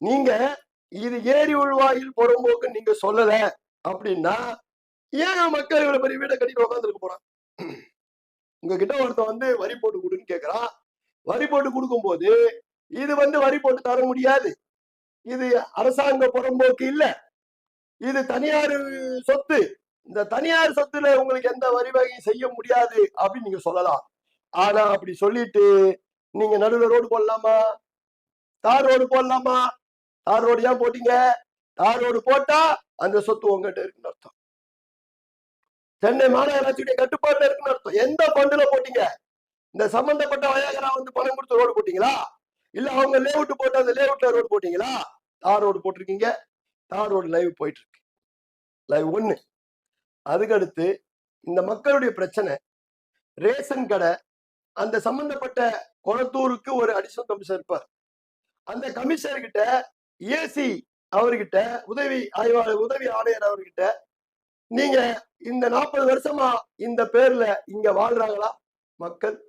நீங்க இது ஏரி உள்வாயில் புறம்போக்கு நீங்க சொல்லல அப்படின்னா ஏன் மக்கள் இவ்வளவு பெரிய வீடை கட்டிட்டு உட்காந்துருக்க போறான்? உங்ககிட்ட ஒருத்தன் வந்து வரி போட்டு கொடுன்னு கேக்குறான். வரி போட்டு கொடுக்கும்போது இது வந்து வரி போட்டு தர முடியாது. இது அரசாங்க புறம்போக்கு இல்ல. இது தனியார் சொத்து. இந்த தனியார் சொத்துல உங்களுக்கு எந்த வரி வகை செய்ய முடியாது அப்படின்னு நீங்க சொல்லலாம். ஆனா அப்படி சொல்லிட்டு நீங்க நடுவில் ரோடு போடலாமா? தார் ரோடு போடலாமா? தார் ரோடு ஏன் போட்டீங்க? தார் ரோடு போட்டா அந்த சொத்து உங்ககிட்ட இருக்குன்னு அர்த்தம். சென்னை மாநகராட்சியுடைய கட்டுப்பாடுல இருக்குன்னு அர்த்தம். எந்த பண்டுல போட்டீங்க? இந்த சம்பந்தப்பட்ட வயகரா வந்து பணம் கொடுத்து ரோடு போட்டீங்களா? இல்ல அவங்க லேவுட் போட்டு அந்த லேவுட்ல ரோடு போட்டீங்களா? தார் ரோடு போட்டிருக்கீங்க. தார் ரோடு லைவ் போயிட்டு இருக்கு லைவ் ஒண்ணு. அதுக்கடுத்து இந்த மக்களுடைய பிரச்சனை. ரேஷன் கடை அந்த சம்பந்தப்பட்ட குளத்தூருக்கு ஒரு அடிஷனல் கமிஷனர் இருப்பார். அந்த கமிஷனர் கிட்ட ஏசி அவர்கிட்ட உதவி ஆய்வாளர் உதவி ஆணையர் அவர்கிட்ட நீங்க இந்த நாற்பது வருஷமா இந்த பேர்ல இங்க வாழ்றாங்களா? மக்கள்